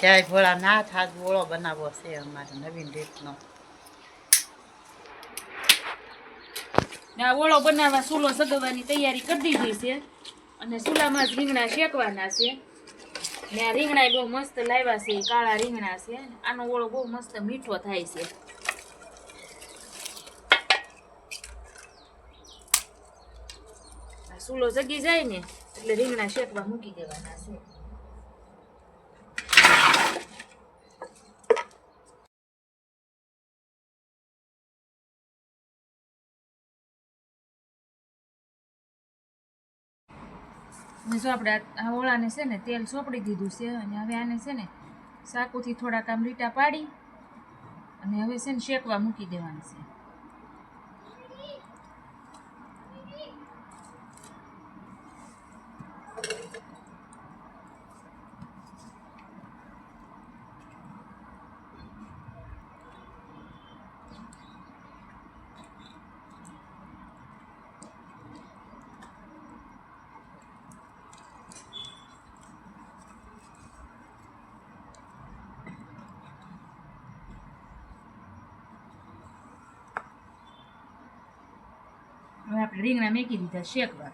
ક્યાંય ભોળા ના થાત ઓળો બનાવવો છે અમારે નવીન રીતનો આ ઓળો બનાવવા સુલો સગવવાની તૈયારી કરી દીધી છે અને સુલામાં જ રીંગણા શેકવાના છે ને આ રીંગણા બહુ મસ્ત લાવ્યા છે કાળા રીંગણા છે આનો ઓળો બહુ મસ્ત મીઠો થાય છે ચૂલો જગી જાય ને એટલે રીંગણા શેકવા મૂકી દેવાના છે જો આપણે આ- ઓળાને છે ને તેલ સોપડી દીધું છે, અને હવે આને છે ને સાકુથી થોડાક આમ લીટા પાડી, અને હવે છે ને શેકવા મૂકી દેવાનું છે. રીંગણા મેકી દીધા શેકવા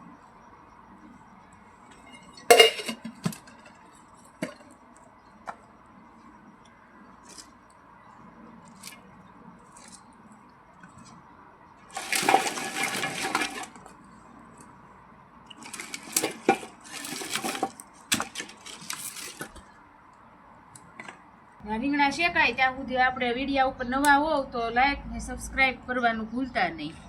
રીંગણા શેકાય, ત્યાં સુધી આપણે વિડીયા ઉપર નવા હોવ તો લાઈક ને સબસ્ક્રાઈબ કરવાનું ભૂલતા નહીં.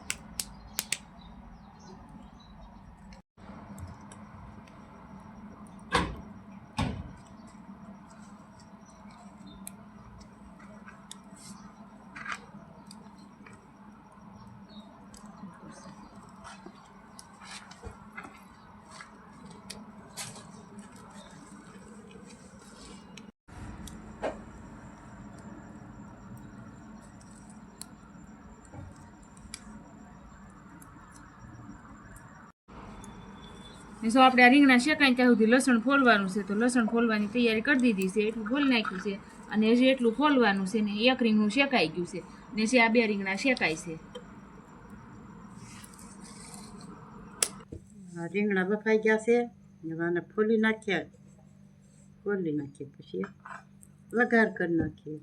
જો આપણે આ રીંગણા શેકાય ત્યાં સુધી લસણ ફોલવાનું છે તો લસણ ફોલવાની તૈયારી કરી દીધી છે એટલું ફોલ નાખ્યું છે અને હજી એટલું ફોલવાનું છે ને એક રીંગણું શેકાઈ ગયું છે ને જે આ બે રીંગણા શેકાય છે. આ રીંગણા બફાઈ ગયા છે ને આને ફોલી નાખ્યા. ફોલી નાખીએ પછી વઘાર કરી નાખીએ.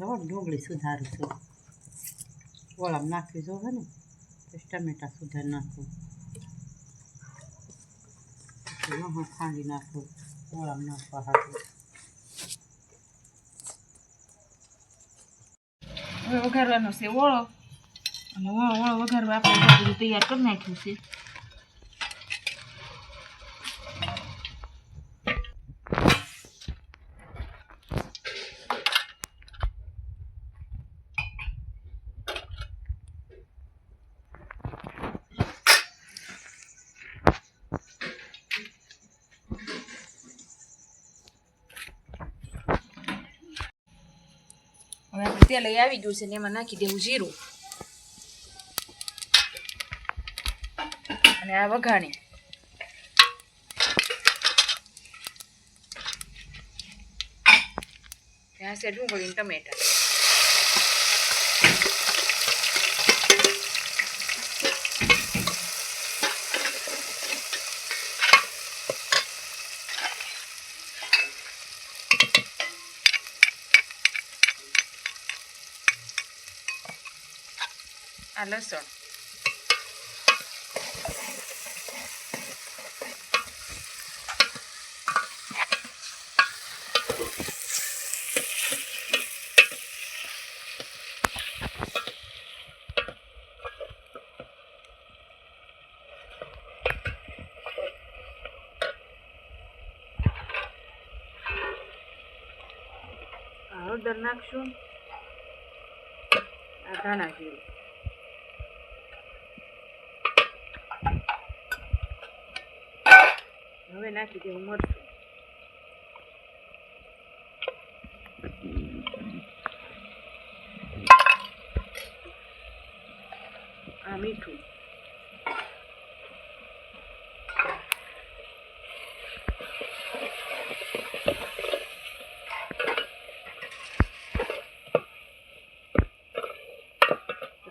જો ડુંગળી સુધારું છું. ઓળામાં નાખવી જોવે ને. ટમેટા સુધાર નાખું. લહણ ખાંડી નાખું ઓળા નાખવા હાથું વઘારવાનો છે ઓળો. અને ઓળો વઘારવા આપણે તૈયાર કરી નાખ્યું છે. તેલ આવી ગયું છે ને એમાં નાખી દેવું જીરું. અને આ વઘાણી. ત્યાં છે ડુંગળી ટમેટા. આ લસણ આ હળદર નાખશું આ ધાણા જીરું હવે નાખી દેવું મરચું. આ મીઠું.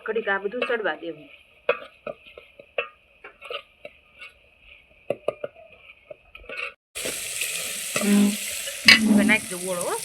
કડીક આ બધું ચડવા દેવું. હવે નાખી દો ઓળો હો.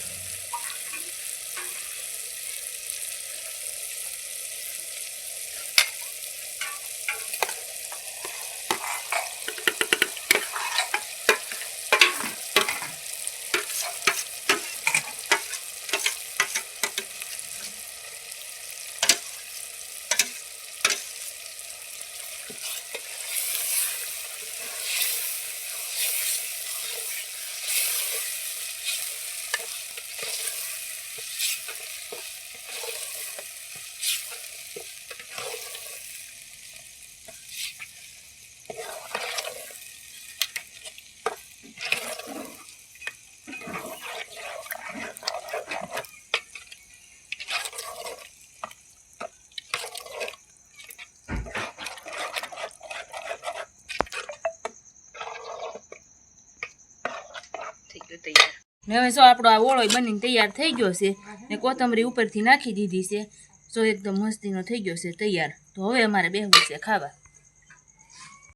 થઈ તૈયાર. હવે જો આપણો આ ઓળો બનીને તૈયાર થઈ ગયો છે, ને કોથમરી ઉપરથી નાખી દીધી છે, જો એકદમ મસ્તીનો થઈ ગયો છે તૈયાર. તો હવે અમારે બેહવું છે ખાવા.